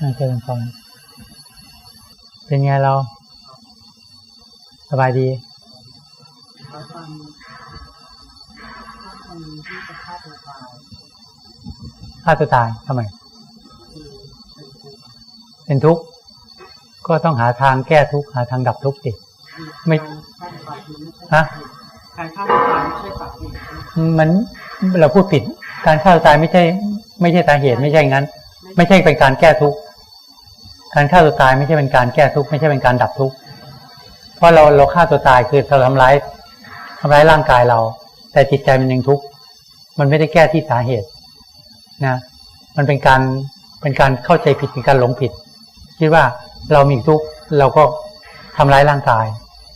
น่าจะเป็นฟังเป็นไงเรา สบายดีเขาทำถ้าคนที่จะฆ่าตัวตายฆ่าตัวตายทำไมคือเป็นครูเป็นทุกข์ ก็ต้องหาทางแก้ทุกข์ หาทางดับทุกข์สิไม่การฆ่าตัวตายคือไม่ใช่ฮะการฆ่าตัวตายไม่ใช่สาเหตุใช่ไหมมันเราพูดผิด การฆ่าตัวตายไม่ใช่ ไม่ใช่สาเหตุไม่ใช่งั้น ไม่ใช่เป็นการแก้ทุกข์การฆ่าตัวตายไม่ใช่เป็นการแก้ทุกข์ไม่ใช่เป็นการดับทุกข์เพราะเราเราฆ่าตัวตายคือเราทำร้ายทำร้ายร่างกายเรา แต่จิตใจมันยังทุกข์มันไม่ได้แก้ที่สาเหตุนะมันเป็นการเป็นการเข้าใจผิดเป็นการหลงผิด คิดว่าเรามีทุกข์เราก็ทำร้ายร่างกาย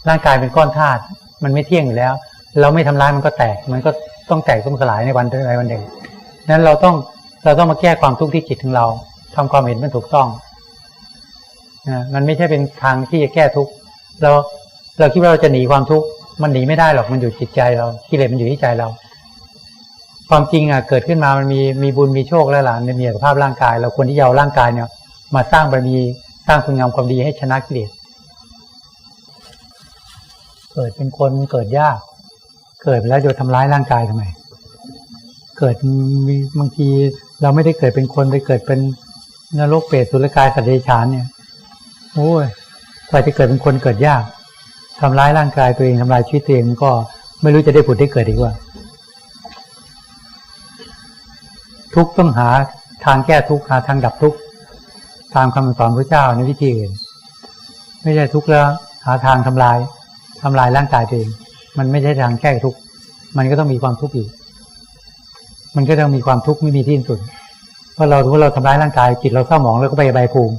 ร่างกายเป็นก้อนธาตุมันไม่เที่ยงอยู่แล้ว เราไม่ทำร้ายมันก็แตก มันก็ต้องแตกต้องสลายในวันใดวันหนึ่งนั้นเราต้อง เราต้องมาแก้ความทุกข์ที่จิตของเราทำความเห็นมันถูกต้องนะมันไม่ใช่เป็นทางที่จะแก้ทุกข์เราเราคิดว่าเราจะหนีความทุกข์มันหนีไม่ได้หรอกมันอยู่จิตใจเรากิเลสมันอยู่ที่ใจเรา ความจริงอะเกิดขึ้นมามันมีมีบุญมีโชคแล้วล่ะในมีสุขภาพร่างกาย เราควรที่จะเอาร่างกายเนี่ย มาสร้างบารมีสร้างคุณงามความดีให้ชนะกิเลสเกิดเป็นคนเกิดยาก เกิดไปแล้วจะทำร้ายร่างกายทำไม เกิดมีบางที เราไม่ได้เกิดเป็นคนไปเกิดเป็นนรกเปรตสุรกายสัตว์เดรัจฉานเนี่ยโอ้ยกว่าจะเกิดเป็นคนเกิดยากทำร้ายร่างกายตัวเองทำลายชีวิตตัวเองก็ไม่รู้จะได้ผุดได้เกิดอีกว่า ทุกต้องหาทางแก้ทุกหาทางดับทุกตามคำสอนพระเจ้าในวิธีอื่น ไม่ใช่ทุกแล้วหาทางทำลายทำลายร่างกายตัวเอง มันไม่ใช่ทางแก้ทุกมันก็ต้องมีความทุกข์อีก มันก็ต้องมีความทุกข์ไม่มีที่สุด เพราะเราถือว่าเราทำร้ายร่างกายจิตเราเศร้าหมองแล้วก็ไปใบภูมิ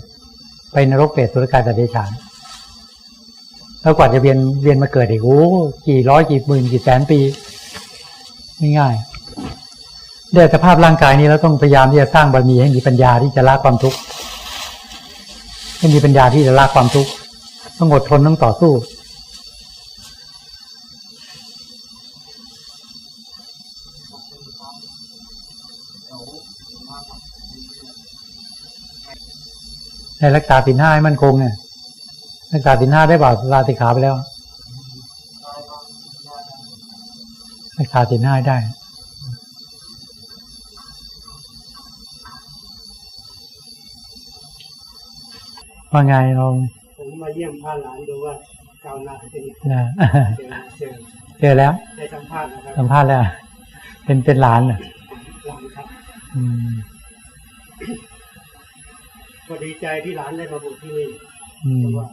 ไปนรกเปรตสุรกายสัตว์เดรัจฉานแล้วกว่าจะเวียนเวียนมาเกิดอีกโอ้กี่ร้อยกี่หมื่นกี่แสนปีง่ายๆด้วยสภาพร่างกายนี้เราต้องพยายามที่จะสร้างบารมีให้มีปัญญาที่จะละความทุกข์ให้มีปัญญาที่จะละความทุกข์ต้องอดทนต้องต่อสู้ ให้รักษาสินห้าให้มั่นคงเนี่ยรักษาสินห้าได้เปล่าลาสิกขาไปแล้วรักษาสินห้าให้ได้ว่าไงเราผมมาเยี่ยมพาหลานดูว่าก้าวหน้าเป็นยังไงน่ะเจอเจอเจอแล้วได้สัมภาษณ์นะครับสัมภาษณ์แล้ว เป็นเป็นหลานเหรอหลานครับ อืม ก็ดีใจที่หลานได้มาบุกที่นี่อืเพมราะว่า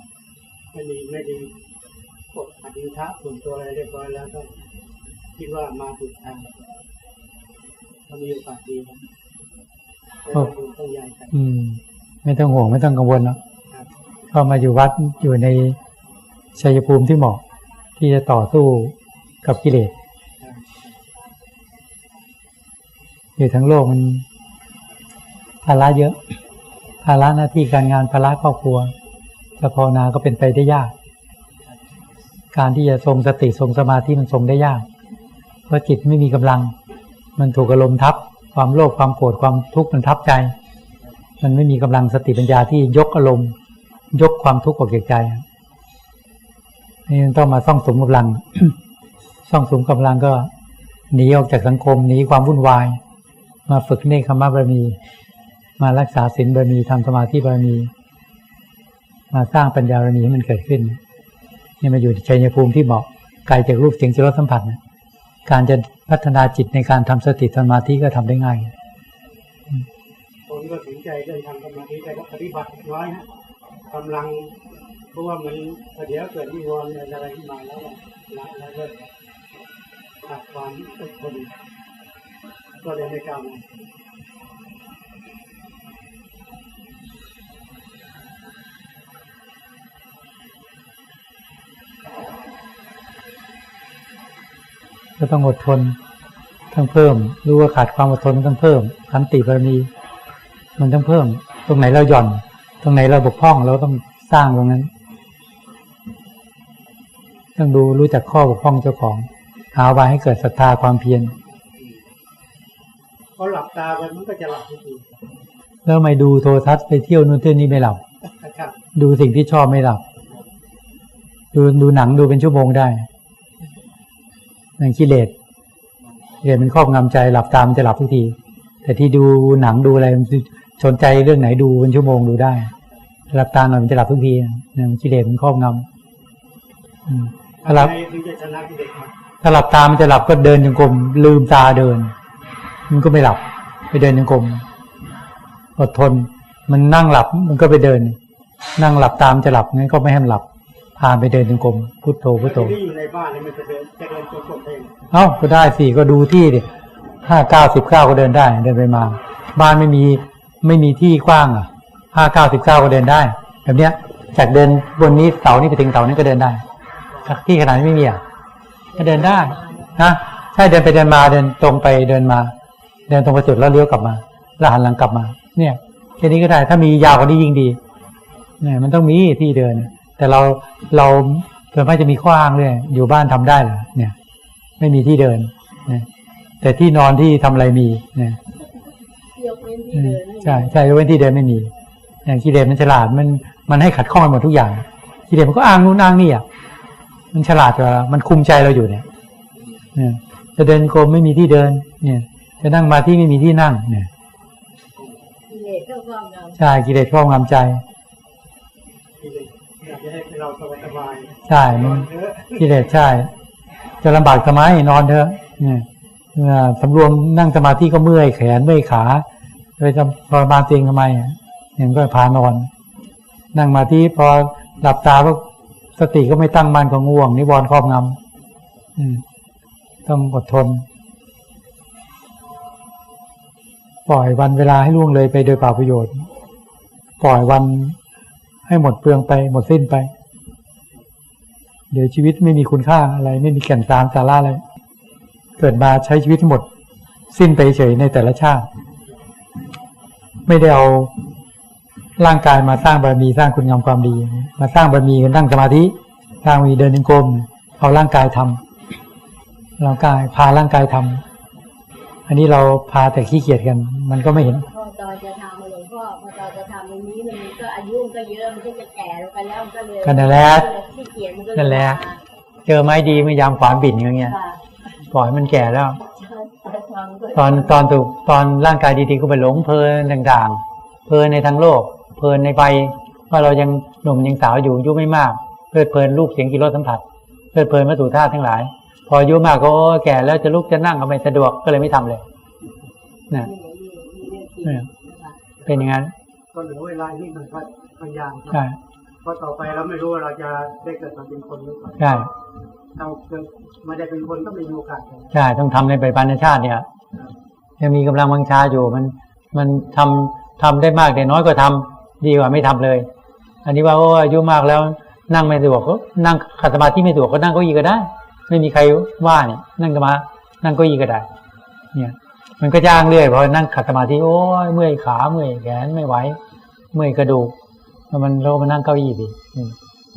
ไม่ดีไม่ดีกดอดินทะส่วนตัวอะไรเรียบร้อยแล้วก็คิดว่ามาถูกทางก็มีโอกาสดีครับเพราะว่าดูต้องใหญ่กันอืมไม่ต้องห่วงไม่ต้องกังวลเนาะครับเข้ามาอยู่วัดอยู่ในชัยภูมิที่เหมาะ ที่จะต่อสู้กับกิเลสครับอยู่ทั้งโลกมันภาระเยอะ ภาระหน้าที่การงานภาระครอบครัวจะภาวนาก็เป็นไปได้ยาก การที่จะทรงสติทรงสมาธิมันทรงได้ยาก เพราะจิตไม่มีกำลัง มันถูกอารมณ์ทับ ความโลภความโกรธความทุกข์มันทับใจ มันไม่มีกำลังสติปัญญาที่ยกอารมณ์ ยกความทุกข์ออกจากใจนี่มันต้องมาซ่องสมกำลังซ่องสมกำลังก็หนีออกจากสังคมหนีความวุ่นวาย มาฝึกเนคขมะบารมี มารักษาศีลบารมีทำสมาธิบารมี มาสร้างปัญญาบารมีให้มันเกิดขึ้นนี่มาอยู่ในชัยภูมิที่เหมาะไกลจากรูปเสียงจิตรสสัมผัสการจะพัฒนาจิตในการทำสติสมาธิก็ทำได้ง่ายผมก็สนใจเรื่องทำสมาธิแต่ก็ปฏิบัติน้อยฮะกำลังเพราะว่ามันเดี๋ยวเกิดนิวรณ์อะไรขึ้นมาแล้วอะละแล้วก็ขาดความอดทนก็เลยไม่กล้า ก็ต้องอดทนต้องเพิ่ม รู้ว่าขาดความอดทนต้องเพิ่มขันติบารมีมันต้องเพิ่ม ตรงไหนเราหย่อน ตรงไหนเราบกพร่องเราต้องสร้างตรงนั้น ต้องดูรู้จักข้อบกพร่องเจ้าของ หาไว้ให้เกิดศรัทธาความเพียรพอหลับตาไปมันก็จะหลับทุกทีแล้วทำไม่ดูโทรทัศน์ไปเที่ยวนู่นเที่ยวนี่ไม่หลับครับดูสิ่งที่ชอบไม่หลับ ดูดูหนังดูเป็นชั่วโมงได้ หนังกิเลสกิเลสมันครอบงำใจหลับตามนจะหลับทุกที แต่ที่ดูหนังดูอะไรมันสนใจเรื่องไหนดูเป็นชั่วโมงดูได้ หลับตาหน่อยมันจะหลับทุกทีเนี่ยกิเลสมันครอบงำอืมถ้าหลับในถึงจะชนะกิเลสครับถ้าหลับตามันจะหลับก็เดินจงกรมลืมตาเดิน มันก็ไม่หลับ ไปเดินจงกรมอดทน มันนั่งหลับมันก็ไปเดิน นั่งหลับตามนจะหลับงั้นก็ไม่ให้มันหลับ พาไปเดินจงกรมพุทโธพุทโธที่อยู่ในบ้านเนี่ยมันจะเดินจะเดินจงกรมเองเอ้าก็ได้สิก็ดูที่ดิห้าเก้าสิบเก้าก็เดินได้เดินไปมา บ้านไม่มีไม่มีที่กว้างอะห้าเก้าสิบเก้าก็เดินได้ แบบเนี้ยจากเดินบนนี้เสานี้ไปถึงเสานี้ก็เดินได้สักที่ขนาดนี้ไม่มีอะก็เดินได้นะใช่เดินไปเดินมาเดินตรงไปเดินมา เดินตรงไปจุดแล้วเลี้ยวกลับมา แล้วหันหลังกลับมา เนี่ยแค่นี้ก็ได้ถ้ามียาวกว่านี้ยิ่งดีเนี่ยมันต้องมีที่เดิน แต่เราเราเพื่อไม่จะมีกว้างเลยอยู่บ้านทำได้เหรอเนี่ย ไม่มีที่เดินเนี่ยแต่ที่นอนที่ทำอะไรมีเนี่ยยกเว้นที่อืมเดินไม่มีใช่ใช่ยกเว้นที่เดินไม่มีอย่างกิเลสมันฉลาดมันมันให้ขัดข้องไปหมดทุกอย่างกิเลสมันก็อ้างนู่นอ้างนี่อะมันฉลาดกว่ามันคุมใจเราอยู่เนี่ยเนี่ยจะเดินกรมไม่มีที่เดิน เนี่ย จะนั่งมาที่ไม่มีที่นั่ง เนี่ยกิเลสก็ความเราใช่กิเลสครอบงำใจ กิเลสอยากจะให้เราสบายสบาย ใช่กิเลสใช่ จะลำบากทำไมนอนเถอะเนี่ยสำรวมนั่งสมาธิก็เมื่อยแขนเมื่อยขาไปทำทรมานตัวเองทำไมเนี่ยมันก็พานอน นั่งมาที่พอหลับตาก็สติก็ไม่ตั้งมั่นก็ง่วง นิวรณ์ครอบงำอืมต้องอดทน ปล่อยวันเวลาให้ล่วงเลยไปโดยเปล่าประโยชน์ ปล่อยวันให้หมดเปลืองไปหมดสิ้นไป เดี๋ยวชีวิตไม่มีคุณค่าอะไร ไม่มีแก่นสารสาระอะไรเกิดมาใช้ชีวิตทั้งหมด สิ้นไปเฉยในแต่ละชาติ ไม่ได้เอาร่างกายมาสร้างบารมีสร้างคุณงามความดี มาสร้างบารมีกันนั่งสมาธิสร้างมีเดินจงกรมเอาร่างกายทำร่างกายพาร่างกายทำอันนี้เราพาแต่ขี้เกียจกัน มันก็ไม่เห็นพอตอนจะทำมหลวงพ่อพอตอนจะ ทำตรงนี้มันก็อายุมันก็เยอะมันก็จะแก่ลงไปแล้วมันก็เลยก็นั่นแหละขี้เกียจมันก็เยนั่นแหละมาเจอไม้ดีไม่ยามขวานบิ่นอย่างเงี้ยค่ะปล่อยมันแก่แล้วทำด้วยตอนตอนถูกตอนร่างกายดีๆก็ไปหลงเพลินต่างๆ เพลินในทางโลก เพลินในไปว่าเรายังหนุ่มยังสาวอยู่อายุไม่มากเพลิดเพลินรูปเสียงกลิ่นรสสัมผัสเพลิดเพลินวัตถุธาตุทั้งหลาย พออายุมากก็โอ้แก่แล้วจะลุกจะนั่งก็ไม่สะดวกก็เลยไม่ทำเลยนะนี่นี่นี่เรื่องจริงนะคะเป็นอย่างนั้น ก็เหลือเวลาที่มันก็พยายามครับใช่เพราะต่อไปเราไม่รู้ว่าเราจะได้เกิดมาเป็นคนหรือเปล่าใช่เราเกิดมาได้เป็นคนก็ไม่มีโอกาสเลยใช่ต้องทำในปัจจุบันชาติเนี่ยยังมีกำลังวังชาอยู่มันมันทำทำได้มากแต่น้อยก็ทำดีกว่าไม่ทำเลย อันนี้ว่าโอ้อายุมากแล้วนั่งไม่สะดวกก็นั่งขัดสมาธิไม่สะดวกก็นั่งเก้าอี้ก็ได้ ไม่มีใครว่าเนี่ยนั่งสมานั่งเก้าอี้ก็ได้ เนี่ย มันก็จ้างเรื่อยพอนั่งขัดสมาธิโอ้ยเมื่อยขาเมื่อยแขนไม่ไหวเมื่อยกระดูกแล้วมันเรามานั่งเก้าอี้สิอืม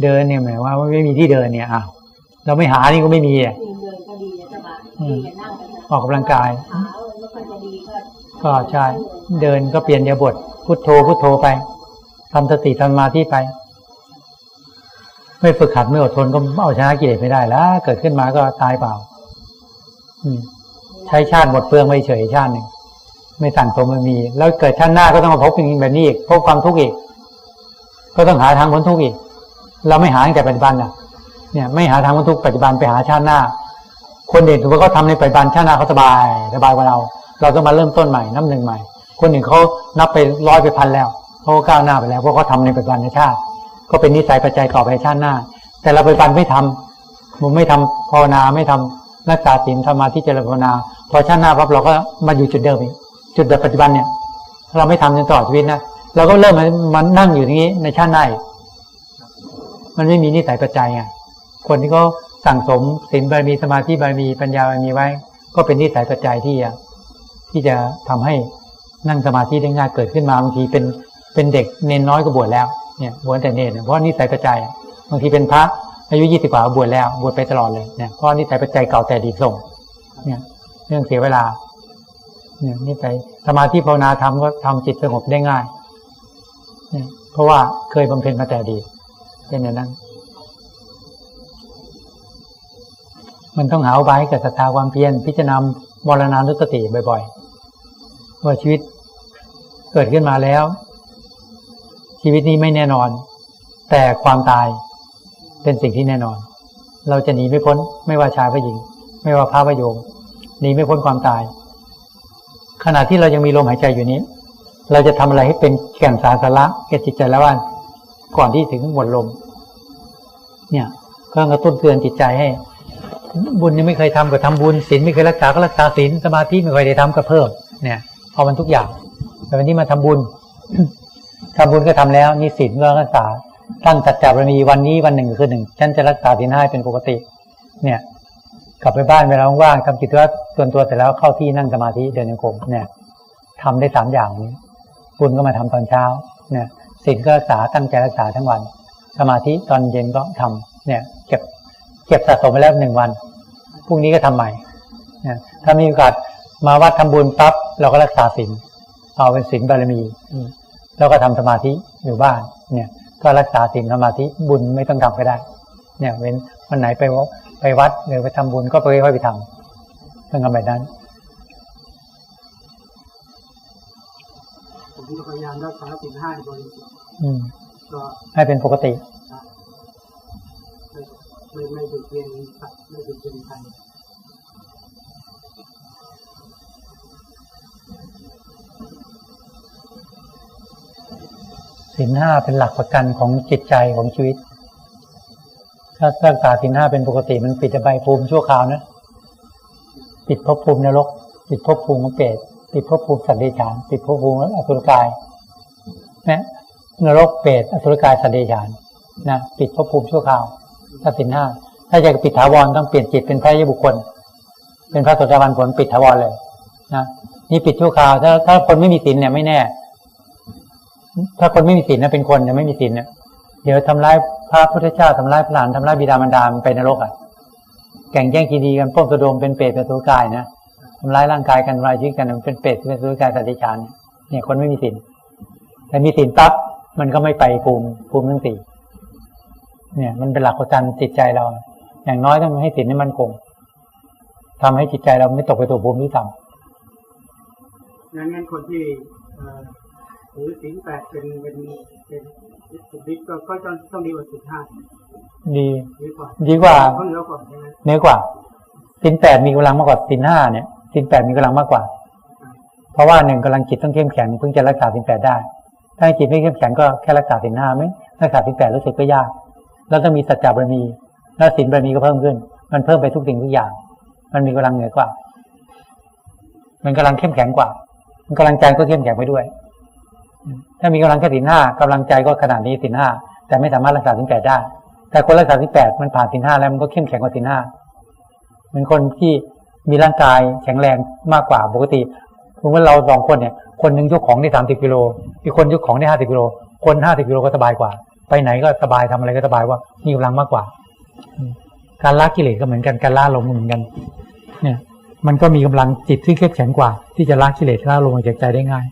เดินเนี่ยหมายว่าไม่มีที่เดินเนี่ยอ้าวเราไม่หานี่ก็ไม่มีอะนี่เดินก็ดีนะจ๊ะบ่าอืมดีจะนั่งกันนะออกกำลังกายขาไม่ค่อยจะดีก็ก็ใช่เดินก็เปลี่ยนยาบทพุทโธพุทโธไปทำสติทำสมาธิไป ไม่ฝึกหัดไม่อดทนก็เอาชนะกิเลสไม่ได้แล้ว เกิดขึ้นมาก็ตายเปล่า อืมใช้ชาติหมดเปลืองไปเฉยชาติหนึ่งไม่สั่งสมมันมี แล้วเกิดชาติหน้าก็ต้องมาพบอย่างนี้แบบนี้อีกพบความทุกข์อีก ก็ต้องหาทางพ้นทุกข์อีก เราไม่หาตั้งแต่ปัจจุบันน่ะเนี่ย ไม่หาทางพ้นทุกข์ปัจจุบันไปหาชาติหน้า คนเด่นถือว่าเขาทำในปัจจุบันชาติหน้าเขาสบายสบายกว่าเรา เราต้องมาเริ่มต้นใหม่นับหนึ่งใหม่ คนหนึ่งเขานับไปร้อยไปพันแล้วเขาก็ก้าวหน้าไปแล้วเพราะเขาทำในปัจจุบันในชาติ ก็เป็นนิสัยปัจจัยต่อไปชาติหน้า แต่เราปัจจุบันไม่ทำผมไม่ทำภาวนาไม่ทำรักษาศีลธรรมาที่เจริญภาวนา พอชาติหน้าปั๊บเราก็มาอยู่จุดเดิมอีกจุดแบบปัจจุบันเนี่ย เราไม่ทำจนตลอดชีวิตนะเราก็เริ่มมามันนั่งอยู่อย่างนี้ในชาติหน้ามันไม่มีนิสัยปัจจัยไงคนที่เขาสั่งสมศีลบารมีสมาธิบารมีปัญญาบารมีไว้ ก็เป็นนิสัยปัจจัยที่จะที่จะทำให้นั่งสมาธิได้ง่ายเกิดขึ้นมาบางทีเป็นเป็นเด็กเนนน้อยก็บวชแล้วเนี่ยบวชแต่เนนเนี่ยเพราะนิสัยปัจจัยบางทีเป็นพระอายุยี่สิบกว่าบวชแล้วบวชไปตลอดเลยเนี่ยเพราะนิสัยปัจจัยเก่าแต่ดีส่งเนี่ย เรื่องเสียเวลาเนี่ยนี่ไปสมาธิภาวนาทำก็ทำจิตสงบได้ง่ายเนี่ยเพราะว่าเคยบำเพ็ญมาแต่ดี เป็นอย่างนั้น มันต้องหาอุบายให้เกิดศรัทธาความเพียรพิจารณามรณานุสติบ่อยๆว่าชีวิตเกิดขึ้นมาแล้ว ชีวิตนี้ไม่แน่นอน แต่ความตายเป็นสิ่งที่แน่นอน เราจะหนีไม่พ้น ไม่ว่าชายว่าหญิง ไม่ว่าพระว่าโยม หนีไม่พ้นความตาย ขณะที่เรายังมีลมหายใจอยู่นี้ เราจะทำอะไรให้เป็นแก่นสารสาระแก่จิตใจแล้วว่าก่อนที่ถึงหมดลม เนี่ยก็กระตุ้นเตือนจิตใจให้ บุญยังไม่เคยทำก็ทำบุญศีลไม่เคยรักษาก็รักษาศีลสมาธิไม่เคยได้ทำก็เพิ่ม เนี่ยเอามันทุกอย่างแต่วันนี้มาทำบุญทำบุญก็ทำแล้วนี่ศีลก็รักษาตั้งจัดจาบรมีวันนี้วันหนึ่งคือหนึ่งฉันจะรักษาศีลห้าให้เป็นปกติ เนี่ย กลับไปบ้านเวลาว่างๆทำกิจวัตรส่วนตัวเสร็จแล้วเข้าที่นั่งสมาธิเดินโยกมเนี่ยทำได้สามอย่างนี้บุญก็มาทำตอนเช้าเนี่ยศีลก็รักษาตั้งใจรักษาทั้งวัน สมาธิตอนเย็นก็ทำเนี่ย เก็บเก็บสะสมไปแล้วหนึ่งวันพรุ่งนี้ก็ทำใหม่นะถ้ามีโอกาสมาวัดทำบุญปั๊บเราก็รักษาศีลเอาเป็นศีลบารมีอแล้วก็ทำสมาธิอยู่บ้านเนี่ย ก็รักษาศีลสมาธิบุญไม่ต้องทำก็ได้ เนี่ยเว้น วันไหนไปวัดไปวัดหรือไปทำบุญก็ไปค่อยไปทำต้องทำแบบนั้นผมก็พยายามรักษาศีลห้าให้บริสุทธิ์อืมก็ให้เป็นปกติไม่ไม่ไม่ดูดเรียนสัตว์ไม่ดูดเรียนใครศีลห้าเป็นหลักประกันของจิตใจของชีวิต ถ้ารักษาศีลห้าเป็นปกติมันปิดอบภูมิชั่วคราวนะปิดภพภูมินรกปิดภพภูมิของเปรตปิดภพภูมิสัตว์เดรัจฉานปิดภพภูมิอสุรกายนะนรกเปรตอสุรกายสัตว์เดรัจฉานนะปิดภพภูมิชั่วคราวถ้าศีลห้าถ้าจะปิดถาวรต้องเปลี่ยนจิตเป็นพระยบุคคล เป็นพระโสดาบันผลปิดถาวรเลยนะนี่ปิดชั่วคราว ถ้าถ้าคนไม่มีศีลเนี่ยไม่แน่ ถ้าคนไม่มีศีลนะเป็นคนเนี่ยไม่มีศีลเนี่ยเดี๋ยวทำร้าย พระพุทธเจ้าทำร้ายพระหลานทำร้ายบิดามารดามันไปนรกอะแข่งแย่งคีดีกันป้มกระโดมเป็นเปรตเป็นตัวกายนะทำร้ายร่างกายกันทำลายชีวิตกันเป็นเปรตเป็นตัวกายสัตว์ดิฉานเนี่ยคนไม่มีศีลแต่มีศีลปั๊บมันก็ไม่ไปภูมิภูมิทั้งสี่เนี่ย มันเป็นหลักประกันจิตใจเรา อย่างน้อยต้องให้ศีลให้มันคงทำให้จิตใจเราไม่ตกไปตัวภูมิที่ต่ำงั้นงั้นคนที่ถือศีลแปดเป็นเป็นเป็น สุดฤทธิ์ก็ก็ต้องต้องดีกว่าศีลห้าดีดีกว่าดีกว่าเขาเหนือกว่าใช่ไหมเหนือกว่าสินแปดมีกำลังมากกว่าสินห้าเนี่ยสินแปดมีกำลังมากกว่า เพราะว่าหนึ่งกำลังจิตต้องเข้มแข็งเพิ่งจะรักษาสินแปดได้ ถ้าจิตไม่เข้มแข็งก็แค่รักษาสินห้าไหมรักษาสินแปดรู้สึกก็ยาก แล้วต้องมีสัจจะบารมีแล้วสินบารมีก็เพิ่มขึ้น มันเพิ่มไปทุกสิ่งทุกอย่าง มันมีกำลังเหนือกว่า มันกำลังเข้มแข็งกว่า มันกำลังใจก็เข้มแข็งไปด้วย ถ้ามีกำลังแค่สินห้ากำลังใจก็ขนาดนี้สินห้าแต่ไม่สามารถรักษาสินแปดได้ แต่คนรักษาสินแปดมันผ่านสินห้าแล้วมันก็เข้มแข็งกว่าสินห้าเป็นคนที่มีร่างกายแข็งแรงมากกว่าปกติสมมติเราสองคนเนี่ยคนหนึ่งยกของได้สามสิบกิโลอีกคนยกของได้ห้าสิบกิโลคนห้าสิบกิโลก็สบายกว่า ไปไหนก็สบายทำอะไรก็สบายว่ามีกำลังมากกว่า การละกิเลสก็เหมือนกันการละลมก็เหมือนกัน เนี่ย มันก็มีกำลังจิตที่เข้มแข็งกว่า ที่จะละกิเลสละลมออกจากใจได้ง่าย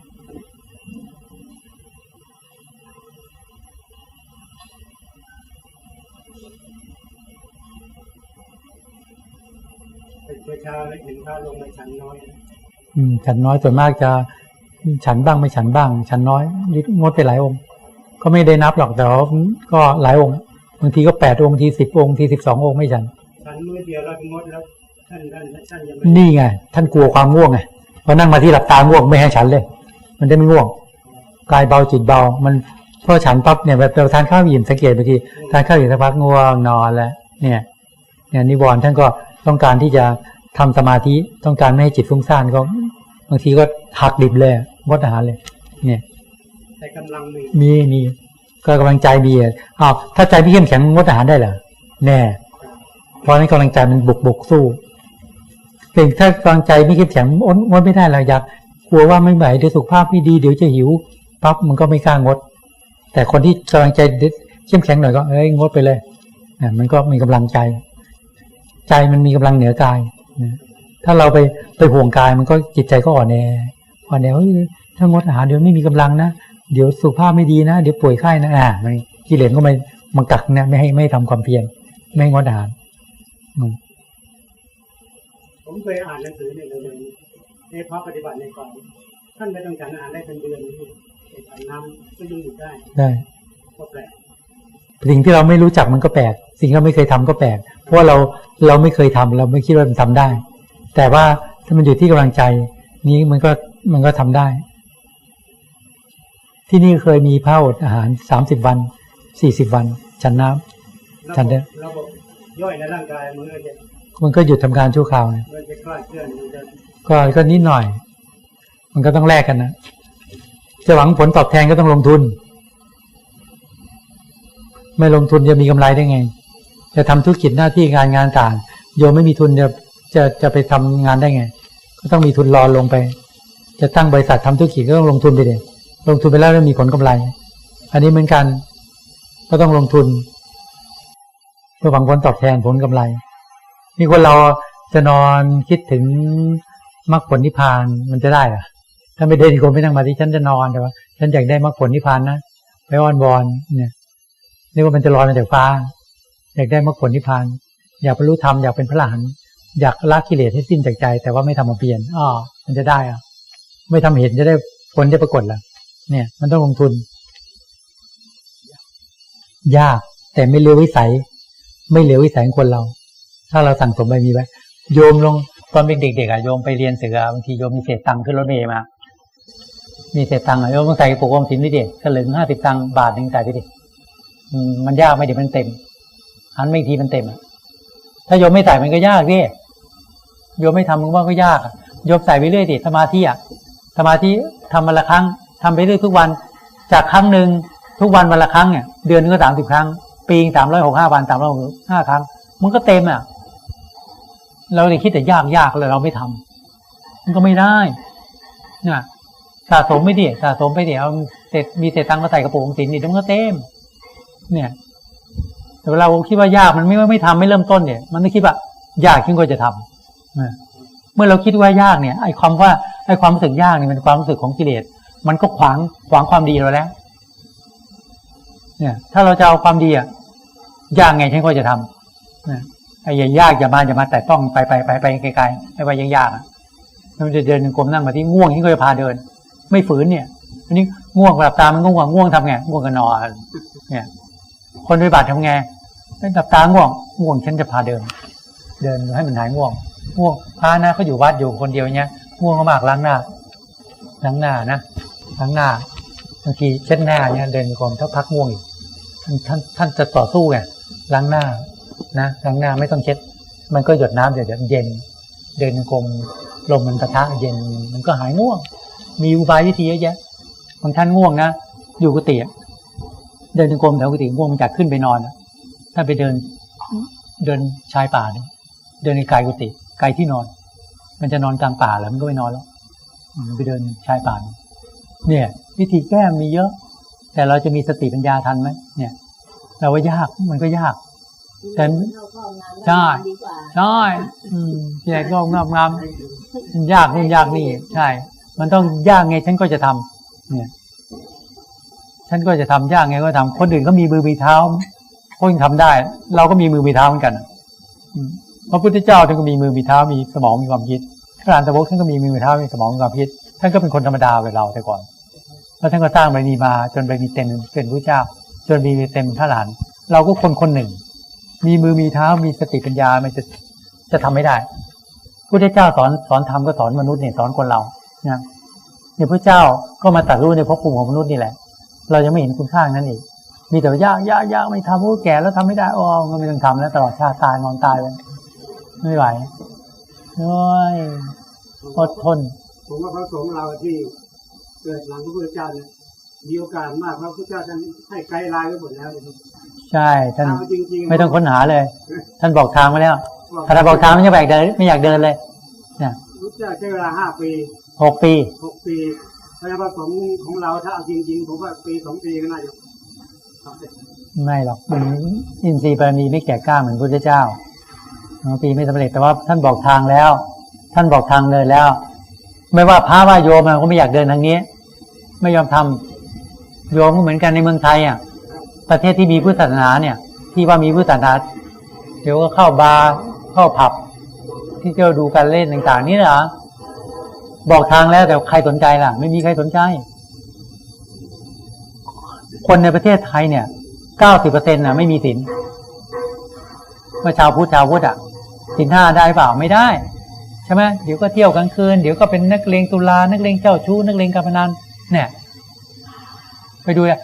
เป็นประชาและเห็นพระลงในชั้นน้อย อืม ฉันน้อยส่วนมากจะ ฉันบ้างไม่ฉันบ้าง ฉันน้อยงดไปหลายองค์ ก็ไม่ได้นับหรอกแต่ว่าก็หลายองค์บางทีก็แปดองค์ทีสิบองค์ทีสิบสององค์ไม่ฉันชั้นมือเดียวแล้วงดแล้วท่านท่านท่านยังไม่นี่ไง ท่านกลัวความง่วงไงพอนั่งมาที่หลับตาง่วงไม่ให้ฉันเลย มันจะไม่ง่วงกายเบาจิตเบา มันพอฉันปั๊บเนี่ยแบบเราทานข้าวอิ่มสังเกตบางทีทานข้าวอิ่มสักพักง่วงนอนแล้วเนี่ยเนี่ยนิวรณ์ท่านก็ต้องการที่จะ ทำสมาธิต้องการไม่ให้จิตฟุ้งซ่านก็บางทีก็หักดิบเลยงดอาหารเลย เนี่ยแต่กำลังมีมีมีก็กำลังใจมีอะอ้าวถ้าใจพี่เข้มแข็งงดอาหารได้เหรอแน่เพราะฉะนั้นกำลังใจมันบุกบุกสู้เพียงถ้ากำลังใจไม่เข้มแข็งงดงดไม่ได้หรอกอยากกลัวว่าไม่ไหวเดี๋ยวสุขภาพไม่ดีเดี๋ยวจะหิวปั๊บมันก็ไม่กล้างด แต่คนที่กำลังใจเข้มแข็งหน่อยก็เอ้ยงดไปเลยอะมันก็มีกำลังใจ ใจมันมีกำลังเหนือกายนะ ถ้าเราไปไปห่วงกายมันก็จิตใจก็อ่อนแออ่อนแอเฮ้ยถ้างดอาหารเดี๋ยวไม่มีกำลังนะเดี๋ยวสุขภาพไม่ดีนะ เดี๋ยวป่วยไข้นะอ่ามันกิเลสก็ไม่มันกักเนี่ยไม่ให้ไม่ให้ทำความเพียรไม่ให้งดอาหารอืมผมเคยอ่านหนังสือในเรื่องนี้ในพระปฏิบัติในก่อนท่านไม่ต้องการอ่านได้เป็นเดือนนี้ไอ้ทำน้ำก็ยังอยู่ได้ได้ก็แปลกสิ่งที่เราไม่รู้จักมันก็แปลก สิ่งที่เราไม่เคยทำก็แปลกเพ ราะว่าเราเราไม่เคยทำเราไม่คิดว่ามันทำได้ แต่ว่าถ้ามันอยู่ที่กำลังใจ นี้มันก็มันก็ทำได้ ที่นี่เคยมีพระอดอาหารสามสิบวันสี่สิบวัน ฉันน้ำทันเด้อระบบย่อยในร่างกายมันก็จะมันก็หยุดทำการชั่วคราวไงมันจะคลาดเคลื่อนมันจะก็ก็นิดหน่อย มันก็ต้องแลกกันนะจะหวังผลตอบแทนก็ต้องลงทุน ไม่ลงทุนจะมีกำไรได้ไง จะทำธุรกิจหน้าที่การงานต่างโยมไม่มีทุนจะจะจะไปทำงานได้ไง ก็ต้องมีทุนรอลงไป จะตั้งบริษัททำธุรกิจก็ต้องลงทุนไปเลยลงทุนไปแล้วแล้วมีผลกำไร อันนี้เหมือนกันก็ต้องลงทุนเพื่อหวังผลตอบแทนผลกำไร มีคนเราจะนอนคิดถึงมรรคผลนิพพานมันจะได้หรอถ้าไม่ได้ดีคนไม่นั่งมาที่ฉันจะนอนแต่ว่า ฉันอยากได้มรรคผลนิพพานนะไปอ้อนวอนเนี่ยเรียกว่ามันจะลอยมาจากฟ้า อยากได้มรรคผลนิพพาน อยากบรรลุธรรมอยากเป็นพระอรหันอยากละกิเลสให้สิ้นจากใจ แต่ว่าไม่ทำมาเปลี่ยนอ้อมันจะได้อะไม่ทำเห็นจะได้ผลจะปรากฏเหรอเนี่ย มันต้องลงทุน ยากแต่ไม่เลววิสัย ไม่เลววิสัยของคนเรา ถ้าเราสั่งสมไปมีไว้โยมลงตอนเป็นเด็กๆอะโยมไปเรียนเสือบางทีโยมมีเศษตังค์ขึ้นรถเมล์มา มีเศษตังค์อะโยมต้องใส่กระปุกออมสินไว้ดิสลึงห้าสิบตังค์บาทหนึ่งใส่ไปดิอืมมันยากไหมเดี๋ยวมันเต็ม หันไม่อีกทีมันเต็มอะถ้าโยมไม่ใส่มันก็ยากดิโยมไม่ทำมันว่าก็ยากอะโยมใส่ไปเรื่อยดิสมาธิอะสมาธิทำวันละครั้งทำไปเรื่อยทุกวัน จากครั้งหนึ่งทุกวันวันละครั้งเนี่ยเดือนนึงก็สามสิบครั้ง ปีสามร้อยหกห้าวันสามร้อยหกห้าครั้ง มันก็เต็มอะ เราเลยคิดแต่ยากยากเลยเราไม่ทำมันก็ไม่ได้น่ะสะสมไม่ดิสะสมไปเดี๋ยวเสร็จมีเศษตังค์มาใส่กระปุกออมสินนี่มันก็เต็ม เนี่ย แต่เวลาเราคิดว่ายากมันไม่ว่ไม่ทำไม่เริ่มต้นเนี่ย มันไม่คิดว่ายากยิ่งกว่าจะทำเมื่อเราคิดว่ายากเนี่ยไอ้ความว่าไอ้ความรู้สึกยากเนี่ยมันความรู้สึกของกิเลสมันก็ขวางขวางความดีเราแล้ว เนี่ย ถ้าเราจะเอาความดีอะยากไงฉันก็จะทำนะไอ้ยากอย่ามาอย่ามาแต่ต้องไปไปไปไปไกลๆไอ้ว่ายังยากอะมันจะเดินกลมนั่งมาที่ง่วงยิ่ก็จะพาเดิน ไม่ฝืนเนี่ยอันนี้ง่วงหลับตามันก็ง่วงง่วงทำไงง่วงก็นอน เนี่ย คนปฏิบัติทำไงหลับตาง่วงง่วงฉันจะพาเดิน เดินให้มันหายง่วงง่วงพานะเขาอยู่วัดอยู่คนเดียวเนี้ยง่วงก็มากล้างหน้าล้างหน้านะล้างหน้าบางทีเช็ดหน้าเนี่ยเดินกลมถ้าพักง่วงอีกท่านท่านจะต่อสู้ไงล้างหน้านะล้างหน้าไม่ต้องเช็ด มันก็หยดน้ำเดี๋ยวเดี๋ยวเย็น เดินกลมลมมันปะทะเย็นมันก็หายง่วง มีอุบายวิธีเยอะแยะบางท่านง่วงนะอยู่กุฏิ เดินกลมแถวกุฏิง่วงมันจากขึ้นไปนอนถ้าไปเดินเดินชายป่าเนี่ยเดินในกายกุฏิกายที่นอน มันจะนอนกลางป่าแล้วมันก็ไม่นอนแล้วไปเดินชายป่าเนี่ย วิธีแก้มีเยอะ แต่เราจะมีสติปัญญาทันไหมเนี่ยเราว่ายากมันก็ยากแต่ใช่ใช่ที่ไหนก็งามงามมันยากนู่นยากนี่ ใช่ มันต้องยากไงฉันก็จะทำเนี่ย ฉันก็จะทำยากไงก็ทำคนอื่นก็มีมือมีเท้าก็ยังทำได้ เราก็มีมือมีเท้าเหมือนกันพระพุทธเจ้าท่านก็มีมือมีเท้ามีสมองมีความคิดพระอรหันตสาวกท่านก็มีมือมีเท้ามีสมองมีความคิด ท่านก็เป็นคนธรรมดาแบบเราแต่ก่อน แล้วท่านก็สร้างบารมีมาจนบารมีเต็มเป็นพระเจ้า จนมีเต็มพระหลาน เราก็คนคนหนึ่ง มีมือมีเท้ามีสติปัญญามันจะจะทำไม่ได้พุทธเจ้าสอนสอนธรรมก็สอนมนุษย์เนี่ยสอนคนเรานะเนี่ยพระเจ้าก็มาตัดรู้ในภพภูมิของมนุษย์นี่แหละ เรายังไม่เห็นคุณค่านั้นอีก มีแต่ว่ายากยากยากไม่ทำโอ้แก่แล้วทำไม่ได้อ๋อก็ไม่ต้องทำแล้วตลอดชาติตายนอนตายเลยไม่ไหวโอ้ยอดทน ผมว่าพระสงฆ์เราที่เกิดหลังพระพุทธเจ้าเนี่ยมีโอกาสมากเพราะพระพุทธเจ้าท่านให้ไกด์ไลน์ไว้หมดแล้วนะครับใช่ท่านเอาจริงๆไม่ต้องค้นหาเลย ท่านบอกทางมาแล้วถ้าท่านบอกทางไม่อยากเดินไม่อยากเดินเลยเนี่ยพระพุทธเจ้าใช้เวลาห้าปีหกปีหกปี พระพระสงฆ์ของเราถ้าเอาจริงๆผมว่าปีสองปีก็น่าจะทำได้ไม่หรอกมันอินทรีย์บารมีไม่แก่กล้าเหมือนพระพุทธเจ้าบางปีไม่สำเร็จแต่ว่าท่านบอกทางแล้ว ท่านบอกทางเดินแล้ว ไม่ว่าพระว่าโยมอะก็ไม่อยากเดินทางนี้ ไม่ยอมทำโยมก็เหมือนกันในเมืองไทยอะ ประเทศที่มีพุทธศาสนาเนี่ย ที่ว่ามีพุทธศาสนาเดี๋ยวก็เข้าบาร์เข้าผับ ที่เที่ยวดูการเล่นต่าง ๆ นี่เหรอ บอกทางแล้วแต่ใครสนใจล่ะ ไม่มีใครสนใจ คนในประเทศไทยเนี่ยเก้าสิบเปอร์เซ็นต์ะไม่มีศีลว่าชาวพุทธชาวพุทธอะศีลห้าได้เปล่าไม่ได้ ใช่ไหมเดี๋ยวก็เที่ยวกลางคืน เดี๋ยวก็เป็นนักเลงตุลานักเลงเจ้าชู้นักเลงการพนันเนี่ย ไปดูอะ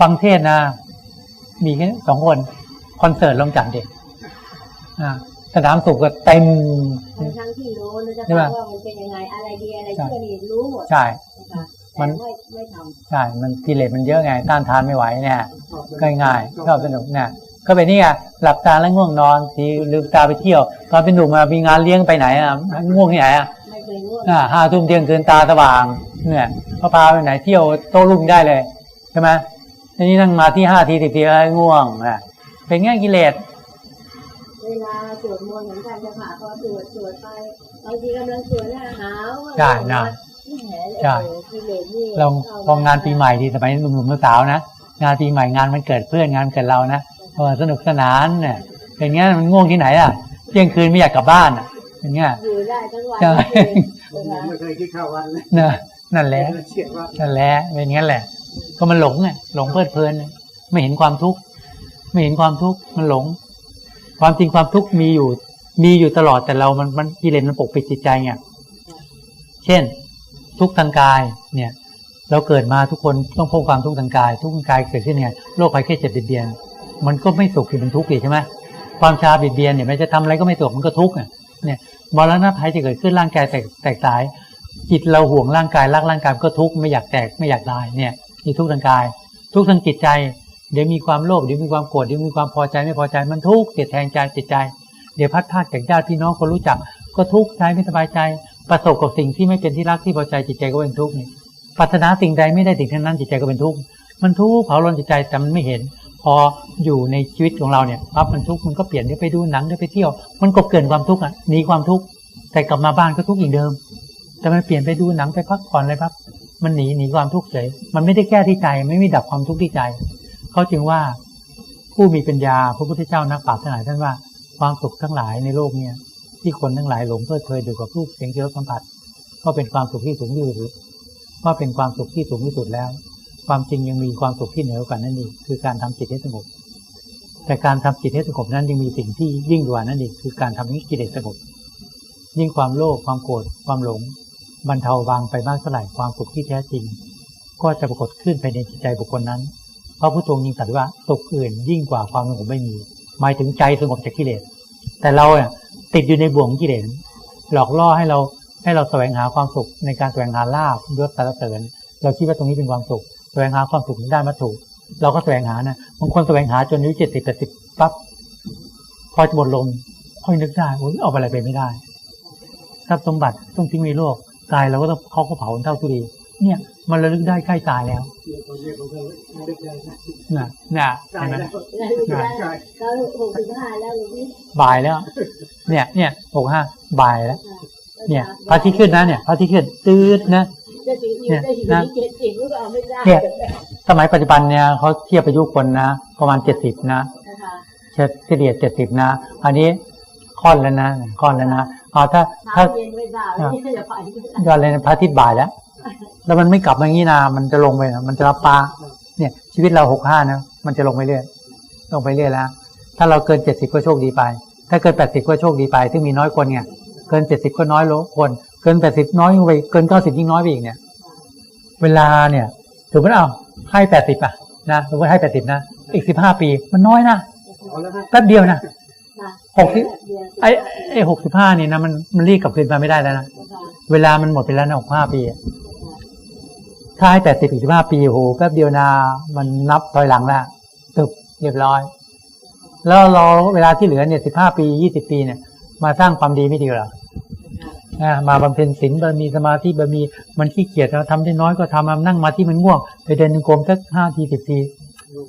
ฟังเทศน์นะมีแค่สองคน คอนเสิร์ตลงจัดเด็กอ่า สนามสุขก็เต็มทั้งทั้งๆที่รู้นะจะใช่ไหมว่ามันเป็นยังไงอะไรดีอะไรชั่วดีรู้หมดใช่นะคะมันแต่ไม่ไม่ทำใช่มันกิเลสมันเยอะไงต้านทานไม่ไหวเนี่ยชอบก็ง่ายชอบสนุกเนี่ยก็เป็นนี่ไงหลับตาแล้วง่วงนอนทีลืมตาไปเที่ยว ตอนเป็นหนุ่มมามีงานเลี้ยงไปไหนอะง่วงที่ไหนอะไม่เคยง่วงอ่าห้าทุ่มเที่ยงคืนตาสว่าง เนี่ยเขาพาไปไหนเที่ยวโต้รุ่งได้เลยใช่ไหมทีนี้นั่งมาที่ห้าทีสิบทีแล้วง่วงอะเป็นแง่กิเลส เวลาสวดมนต์เหมือนกันจะผ่าพอสวดสวดไปบางทีกำลังสวดหน้าหาวใช่นะแหมใช่โอ้โหกิเลสนี่ลองพองานปีใหม่ที่สมัยหนุ่มๆสาวๆนะ งานปีใหม่งานมันเกิดเพื่อนงานเกิดเรานะเออสนุกสนานเนี่ยเป็นงั้นมันง่วงที่ไหนอะเที่ยงคืนไม่อยากกลับบ้านอะเป็นงั้นอยู่ได้ทั้งวันใช่ทั้งคืนผมไม่เคยคิดเข้าวันเลยเนอะนั่นแหละเฉียดว่านั่นแหละเป็นงั้นแหละ ก็มันหลงไงหลงเพลิดเพลินไงไม่เห็นความทุกข์ไม่เห็นความทุกข์มันหลง ความจริงความทุกข์มีอยู่ มีอยู่ตลอดแต่เรามันมันกิเลสมันปกปิดจิตใจไงเช่น ทุกข์ทางกายเนี่ย เราเกิดมาทุกคนต้องพบความทุกข์ทางกาย ทุกข์ทางกายเกิดขึ้นไงโรคภัยแค่เจ็บเบียดเบียน มันก็ไม่สุขคือมันทุกข์อีกใช่ไหมความชาเบียดเบียนเนี่ยมันจะทำอะไรก็ไม่สุขมันก็ทุกข์อะเนี่ยมรณะภัยจะเกิดขึ้นร่างกายแตกแตกสาย จิตเราห่วงร่างกายรักร่างกายก็ทุกข์ไม่อยากแตกไม่อยากตายเนี่ยมีทุกข์ทางกาย ทุกข์ทางจิตใจ เดี๋ยวมีความโลภเดี๋ยวมีความโกรธเดี๋ยวมีความพอใจไม่พอใจมันทุกข์เสียแทงใจจิตใจ เดี๋ยวพัดพาดจากญาติพี่น้องคนรู้จัก ก็ทุกข์ใจไม่สบายใจ ประสบกับสิ่งที่ไม่เป็นที่รักที่พอใจจิตใจก็เป็นทุกข์นี่ปรารถนาสิ่งใดไม่ได้สิ่งนั้นจิตใจก็เป็นทุกข์มันทุกข์เผาลนจิตใจแต่มันไม่เห็น พออยู่ในชีวิตของเราเนี่ยปั๊บมันทุกข์มันก็เปลี่ยนเดี๋ยวไปดูหนังเดี๋ยวไปเที่ยว มันก็เกินความทุกข์อะหนีความทุกข์แต่กลับมาบ้านก็ทุกข์อย่างเดิม แต่มันเปลี่ยนไปดูหนังไปพักผ่อนอะไรปั๊บมันหนีหนีความทุกข์เฉยมันไม่ได้แก้ที่ใจไม่มีดับความทุกข์ที่ใจ เขาจึงว่าผู้มีปัญญาพระพุทธเจ้านักปราชญ์ทั้งหลายท่านว่าความสุขทั้งหลายในโลกเนี่ย ที่คนทั้งหลายหลงเพลิดเพลินอยู่กับรูปเสียงเสียงสัมผัสก็เป็นความสุขที่สูงที่สุดก็เป็นความสุขที่สูงที่สุดแล้ว ความจริงยังมีความสุขที่เหนือกว่านั้นอีกคือการทำจิตให้สงบแต่การทำจิตให้สงบนั้นยังมีสิ่งที่ยิ่งกว่านั้นอีกคือการทำให้กิเลสสงบยิ่งความโลภความโกรธความหลง บรรเทาบางไปมากเท่าไหร่ความสุขที่แท้จริง ก็จะปรากฏขึ้นภายในจิตใจบุคคลนั้น พระพุทธองค์ยิงตรัสว่าสุขอื่นยิ่งกว่าความสงบไม่มี หมายถึงใจสงบจากกิเลส แต่เราเนี่ยติดอยู่ในบ่วงกิเลสหลอกล่อให้เราให้เราแสวงหาความสุขในการแสวงหาลาบยศสรรเสริญ เราคิดว่าตรงนี้เป็นความสุข แสวงหาความสุขในด้านวัตถุ เราก็แสวงหานะบางคนแสวงหาจนอายุเจ็ดสิบแปดสิบปั๊บพอจะหมดลมค่อยนึกได้โอ้ยเอาอะไรไปไม่ได้ทรัพย์สมบัติต้องทิ้งในโลกตายเราก็ต้องเขาก็เผาเท่าทุดี เนี่ย มันระลึกได้ใกล้ตายแล้วเนี่ยตอนนี้ผมก็นึกได้นะน่ะน่ะใช่เห็นไหมแล้วแล้วใช่เราหกสิบห้าแล้วลูกนี่บ่ายแล้ว เนี่ยเนี่ยหกห้าบ่ายแล้ว เนี่ยพระอาที่ขึ้นนะเนี่ยพระอาที่ขึ้นตืดนะจะถึงอยู่ได้อยู่ที่เจ็ดสิบก็เอาไม่ได้เนี่ยสมัยปัจจุบันเนี่ยเขาเทียบอายุคนนะ ประมาณเจ็ดสิบนะนะคะเฉลี่ยเจ็ดสิบนะ อันนี้ค่อนแล้วนะค่อนแล้วนะเอาถ้าเช้าถ้าเย็นไม่ทราบแล้วนี่จะไปไม่ได้ยอดเลยนะพระอาทิตย์บ่ายแล้ว แล้วมันไม่กลับมางี้นะมันจะลงไปมันจะรับฟ้าเนี่ยชีวิตเราหกห้านะมันจะลงไปเรื่อยลงไปเรื่อยแล้ว ถ้าเราเกินเจ็ดสิบก็โชคดีไป ถ้าเกินแปดสิบก็โชคดีไป ซึ่งมีน้อยคนไงเกินเจ็ดสิบก็น้อยลคน เกินแปดสิบน้อยลงไปเกินเก้าสิบยิ่งน้อยไปอีกเนี่ย เวลาเนี่ยถือว่าเอาให้แปดสิบอะนะถือว่าให้แปดสิบนะอีกสิบห้าปีมันน้อยนะแป๊บเดียวนะหกสิบไอ้ไอ้หกสิบห้านี่นะมันมันรีบกลับคืนมาไม่ได้แล้วนะเวลามันหมดไปแล้วนะหกห้าปีอะ ถ้าให้แปดสิบสิบห้าปีโหแป๊บเดียวนะมันนับถอยหลังแล้วตึบเรียบร้อย แล้วเราเวลาที่เหลือเนี่ยสิบห้าปียี่สิบปีเนี่ย มาสร้างความดีไม่ดีหรออ่ามาบำเพ็ญศีลบารมีสมาธิบารมีมันขี้เกียจเราทำได้น้อยก็ทำมานั่งมาที่มันง่วง ไปเดินจงกรมสักห้าทีสิบที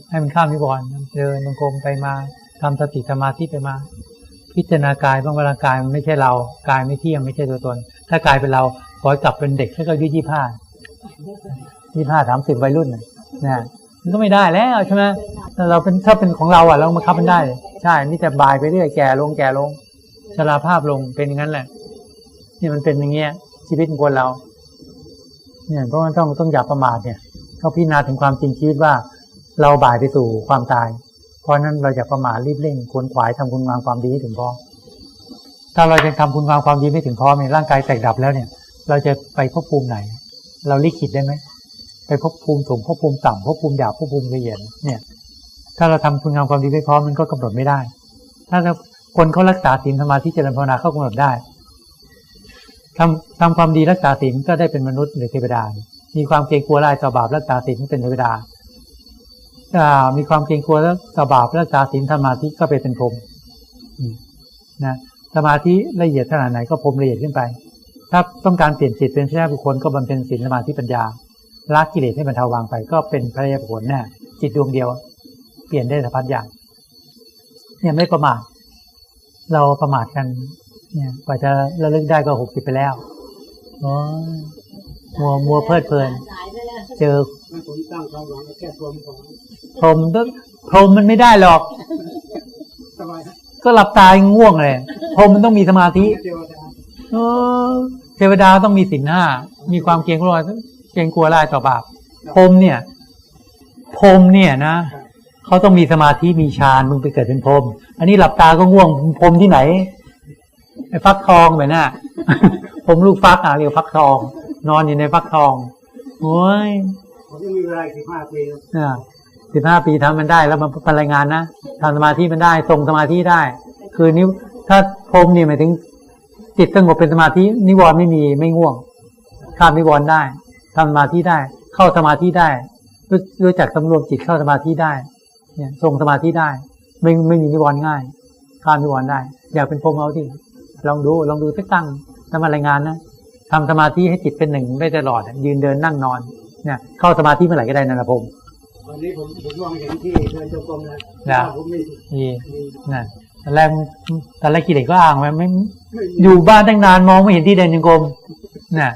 ให้มันข้ามนิวรณ์เดินจงกรมไปมาทำสติสมาธิไปมา พิจารณากายบ้างเวลากายมันไม่ใช่เรา กายไม่เที่ยงไม่ใช่ตัวตน ถ้ากายเป็นเราขอกลับเป็นเด็กแค่ก็อายุยี่ห้า ยี่ห้าสามสิบวัยรุ่นน่ะมันก็ไม่ได้แล้วใช่ไหมเราเป็นถ้าเป็นของเราอะเราบังคับมันได้ ใช่นี่แต่บายไปเรื่อยแก่ลงแก่ลงชราภาพลงเป็นอย่างนั้นแหละนี่มันเป็นอย่างเงี้ย ชีวิตคนเรา เนี่ยเพราะมันต้องต้องอย่าประมาทเนี่ยต้องพิจารณาถึงความจริงชีวิตว่า เราบ่ายไปสู่ความตาย เพราะนั้นเราอย่าประมาทรีบเร่งควรขวายทำคุณงามความดีให้ถึงพร้อมถ้าเรายังทำคุณงามความดีไม่ถึงพร้อมเนี่ยร่างกายแตกดับแล้วเนี่ย เราจะไปภพภูมิไหน เราลิขิตได้ไหมไปภพภูมิสูงภพภูมิต่ำภพภูมิหยาบภพภูมิละเอียดเนี่ย ถ้าเราทำคุณงามความดีไม่พร้อมมันก็กำหนดไม่ได้ ถ้าคนเขารักษาศีลสมาธิเจริญภาวนาเขากำหนดได้ทำทำความดีรักษาศีลก็ได้เป็นมนุษย์หรือเทวดา มีความเกรงกลัวลายต่อบาปรักษาศีลเป็นเทวดาอ่ามีความเกรงกลัวแล้วต่อบาปรักษาศีลสมาธิก็ไปเป็นพรหมอืมนะสมาธิละเอียดขนาดไหนก็พรหมละเอียดขึ้นไป ถ้าต้องการเปลี่ยนจิตเป็นพระยาบุคคลก็บำเพ็ญศีลสมาธิปัญญาละกิเลสให้บรรเทาวางไป ก็เป็นพระยาบุคคลแน่จิตดวงเดียว เปลี่ยนได้สะพัดอย่างเนี่ยไม่ประมาทเราประมาทกัน เนี่ยกว่าจะระลึกได้ก็หกสิบไปแล้วอ้ยมัวมัวเพลิดเพลิน เจอผมตั้งความหวังแค่ตัวมพรมต้องพรมมันไม่ได้หรอก ก็หลับตายง่วงเลยพรมมันต้องมีสมาธิ เทวดาเออเทวดาต้องมีศีลห้า มีความเกรงกลัวเกรงกลัวลายต่อบาปพรหมเนี่ยพรหมเนี่ยนะเขาต้องมีสมาธิมีฌานมึงไปเกิดเป็นพรหมอันนี้หลับตาก็ง่วงพรหมที่ไหนไอ้ฟักทองแบบน่ะผมลูกฟักอะเรียกฟักทอง นอนอยู่ในฟักทองโอ้ยผมยังมีเวลาสิบห้าปีสิบห้าปีทำมันได้แล้วมันเป็นรายงานนะทำสมาธิมันได้ทรงสมาธิได้ คือนิ้วถ้าพรหมนี่หมายถึง จิตสงบเป็นสมาธินิวรณ์ไม่มีไม่ง่วงข้ามนิวรณ์ได้ทำสมาธิได้ เข้าสมาธิได้รู้รู้จักสำรวมจิตเข้าสมาธิได้ เนี่ยทรงสมาธิได้ ไม่ไม่มีนิวรณ์ง่ายข้ามนิวรณ์ได้ อยากเป็นพรหมเอาที่ลองดูลองดูสักตั้งทำมารายงานนะทำสมาธิให้จิตเป็นหนึ่งได้ตลอดอะยืนเดินนั่งนอนเนี่ยเข้าสมาธิเมื่อไหร่ก็ได้นั่นแหละพรหมวันนี้ผมผมมองเห็นที่เดินจงกรมนะนะว่าผมมีนี่มีนั่น ตอนแรกตอนแรกกิเลสก็อ้างไว้ไม่ไม่อยู่บ้านตั้งนานมองไม่เห็นที่เดินจงกรม